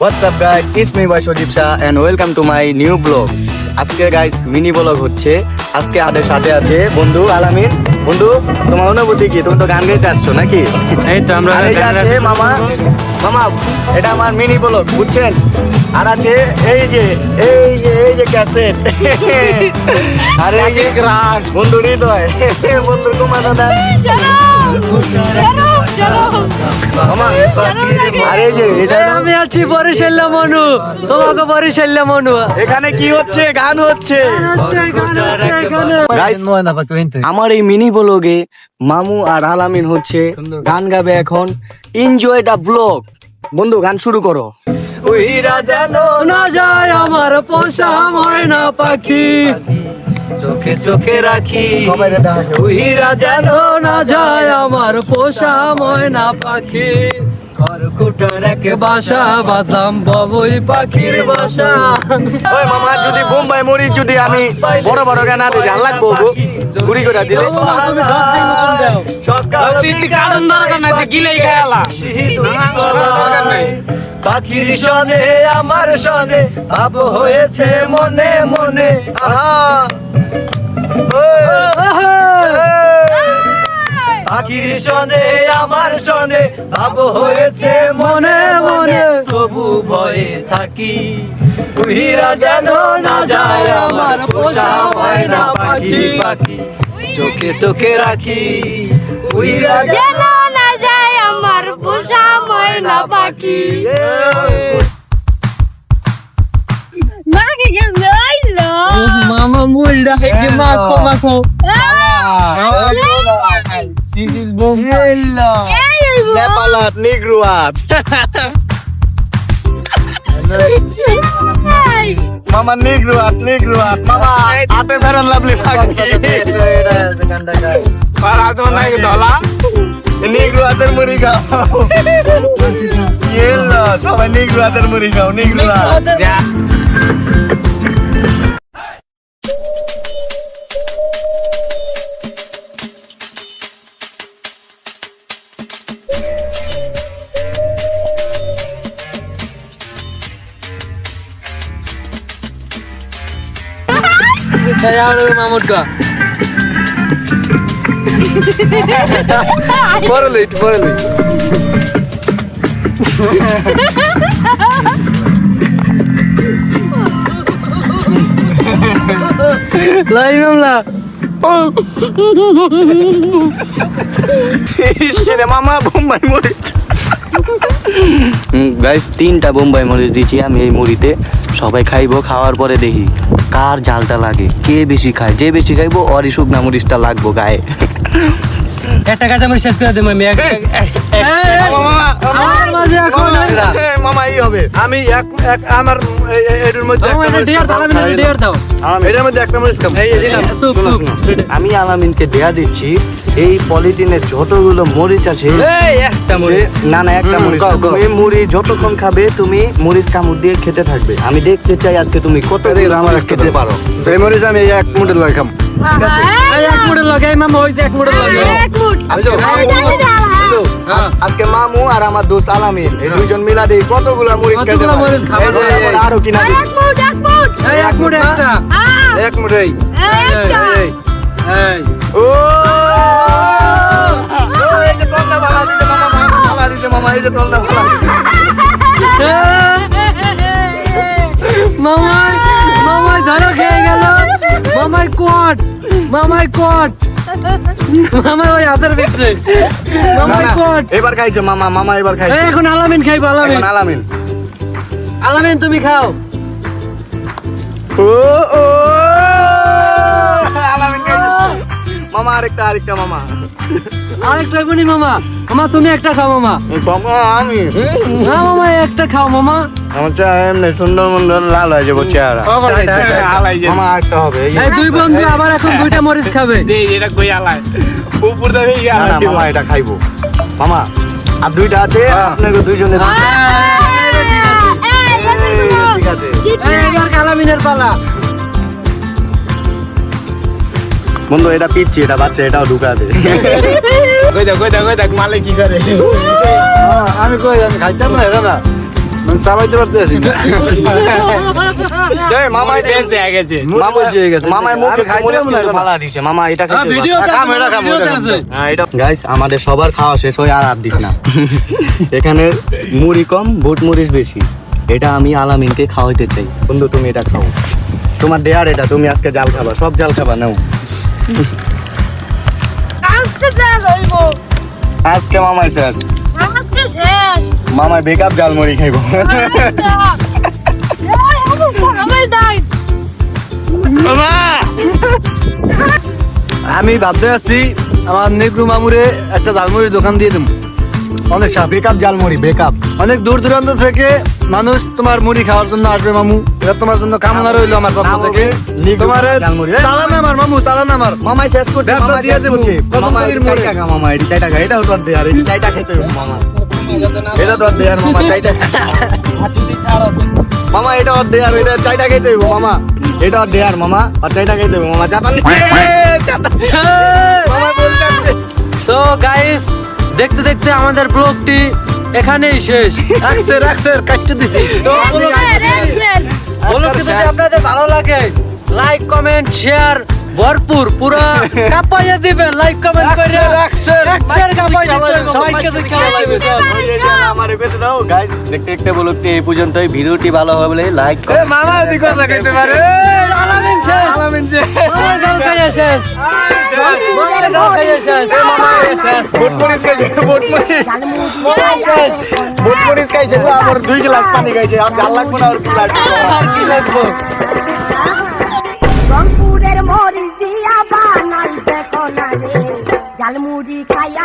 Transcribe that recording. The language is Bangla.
What's up guys it's me by Sajib Shah and welcome to my new blog আজকে গাইস মিনি ব্লগ হচ্ছে। আজকে আমাদের সাথে আছে বন্ধু আলামিন। বন্ধু তোমার অনুভূতি কি? তুমি তো গান গাইতে আসছো নাকি? এই তো আমরা এই আছে মামা। মামা এটা আমার মিনি ব্লগ বুঝছেন? আর আছে এই যে এই যে এই যে ক্যাসেট আর এই যে বন্ধু হৃদয়। বন্ধু তোমার দাদা। আর যে এটা আমি আছি বরিশাল্লা মনু। তোমাকে বরিশাল্লা মনু। এখানে কি হচ্ছে? গান হচ্ছে। আমার এই মিনি ব্লগে মামু আর আলামিন হচ্ছে। গান গাবে এখন। এনজয় দা ব্লগ বন্ধু গান শুরু করো। উইরা জানো না যায় আমার পোষা ময়না পাখি। চোখে চোখে রাখি। উইরা জানো না যায় আমার পোষা ময়না পাখি। খড়কুটার এক বাসা বাদাম ববই পাখির বাসা। ওই মামা যদি বোম্বাই মরি যদি আমি বড় বড় গান গান লাগবো ঘুরি করে দিলে। সকাল গিলেই পাখির সনে আমার সনে ভাব হয়েছে মনে মনে আহা। পাখির সনে আমার সনে ভাব হয়েছে মনে মনে। তবু ভয়ে থাকি উহিরা যেন না যায় আমার পোষা ময়না পাখি। পাখি চোখে চোখে রাখি উহিরা যেন না যায় আমার পোষা ময়না পাখি। মাকে গেছে আইলো মামা মুলডা হেকে মাখো মাখো নেপালত নিগ্রুয়াত মামা নিগ্রুয়াত নিগ্রুয়াত মামা হাতে ফেরান লাভলি ধলা নিগ্রুয়াতের মুড়ি খাও ইয়েলো সবাই নিগ্রুয়াতের মুড়ি খাও নিগ্রুয়াত পরে পরে লইট লাই মামলা। মামা বোম্বাই মরিচ। গাইস তিনটা বোম্বাই মরিচ দিচ্ছি আমি এই মুড়িতে। সবাই খাইবো, খাওয়ার পরে দেখি কার জালটা লাগে, কে বেশি খায়? যে বেশি খাইবো অরি শুকনা মরিচটা লাগবো গায়ে। একটা কাজ আমি শেষ করে দেবো আমি মামা এই হবে আমি এক এক আমার এটার মধ্যে। এটার মধ্যে একটা মরিচ খাব। আলামিনকে দেয়া দিচ্ছি এই পলিথিনে যতগুলো মরিচ আছে এই একটা মরিচ। সে- না না একটা মরিচ তুমি মুড়ি যতক্ষণ খাবে তুমি মরিচ কামড় দিয়ে খেতে থাকবে আমি দেখতে চাই আজকে তুমি কত আমার খেতে পারো এই মরিচ আমি এক মুঠের লয় এই এক মুড়ে লাগাই মামা ওই যে এক মুড়ে লাগাই এক মুঠ। আচ্ছা, না, হ্যাঁ। আজ- আজকে মামু আর আমার দোস্ত আলামিন এই দুইজন মিলা দিই কতগুলো খেতে পারে। যে, আরও কিনা দিই। এক মুড়ে একটা। এক মুঠ একটা। এই ও! এই যে ভালা মামা মামা এই যে ভালা। ধরো গেল মামাই কোট মামাই কোট মামাই ওই হাতের ভিতরে মামাই কোট এবার খাইছে মামা মামা এবার খাইছে। এই এখন আলামিন খাইবো আলামিন। আলামিন। আলামিন তুমি খাও। ও ও আলামিন মামা আরেকটা আরেকটা মামা। আরেকটা বনি মামা। মামা তুমি একটা খাও মামা। মামা আমি। না মামা একটা খাও মামা। আমার চা এমনি সুন্দর লাল হয়ে যাব চেহারা আরেকটা হবে দুই বন্ধু আবার এখন দুইটা মরিচ খাবে এটা কই উপর মামা খাইবো মামা আর দুইটা আছে আপনাকে দুইজনে এই, এই, ঠিক আছে এবার আলামিনের পালা বন্ধু এটা পিচ্ছি এটা বাচ্চা এটাও ঢুকাতে কই দেখ কই দেখ কই দেখ মালে কি করে আমি কই আমি খাইতাম না এটা না চালাইতে পারতেছি না। এই মামা এটা বেঁচে গেছে মামা মুখে খাইতে দিছে। মামা এটা হ্যাঁ, ভিডিও এটা। হ্যাঁ, গাইস আমাদের সবার খাওয়া শেষ হয়ে আর আর দিস না। এখানে মুড়ি কম ভোট মরিচ বেশি। এটা আমি আলামিনকে খাওয়াইতে চাই। বন্ধু তুমি এটা খাও। তোমার দেয়ার এটা তুমি আজকে জাল খাবা সব জাল খাবা নাও। আজকে মামাই শেষ। মামাই বেকআপ জাল মুড়ি খাইব আমি ভাবতে আছি আমার নেকরু মামুরে একটা জালমুড়ির দোকান দিয়ে দেবো অনেক বেকআপ জালমুড়ি বেকআপ অনেক দূর দূরান্ত থেকে মানুষ তোমার মুড়ি খাওয়ার জন্য আসবে মামু। এটা তোমার জন্য কামনা রইল আমার পক্ষ থেকে। তোমার চালান আমার মামু চালান আমার। মামাই শেষ করছে ব্যবসা দিয়ে দেবো মামা এর চাই টাকা মামা এটি চাই টাকা। চাই টাকা খেতে মামা। এটা তোর দেয়ার মামা চাই টাকা মামা এটা ওর দেয়ার এটা চাই টাকা খেতে হবে মামা। এটা ওর দেয়ার মামা আর চাই টাকা খেতে হবে মামা চাপান তো গাইস দেখতে দেখতে আমাদের ব্লগটি এখানেই শেষ। রাখছে রাখছে কাটতে দিছি। তো ব্লগটি যদি আপনাদের ভালো লাগে লাইক কমেন্ট শেয়ার ভরপুর পুরো কাপাইয়া দিবেন লাইক কমেন্ট করে কাপাই মাইকে দেখে দিবে আমার দাও। গাইস দেখতে এই পর্যন্তই। ভিডিওটি ভালো হবে বলে লাইক করো মামা লাগাইতে পারে। আলামিন শেষ। আলামিন গাল খাইয়া শেষ। গাল খাইয়া শেষ। খাইছে খাইছে। আমার দুই গ্লাস পানি খাইছে। আর লাগবে না আর কি লাগবে। আর কি লাগবে? রংপুরের মরিচ দিয়া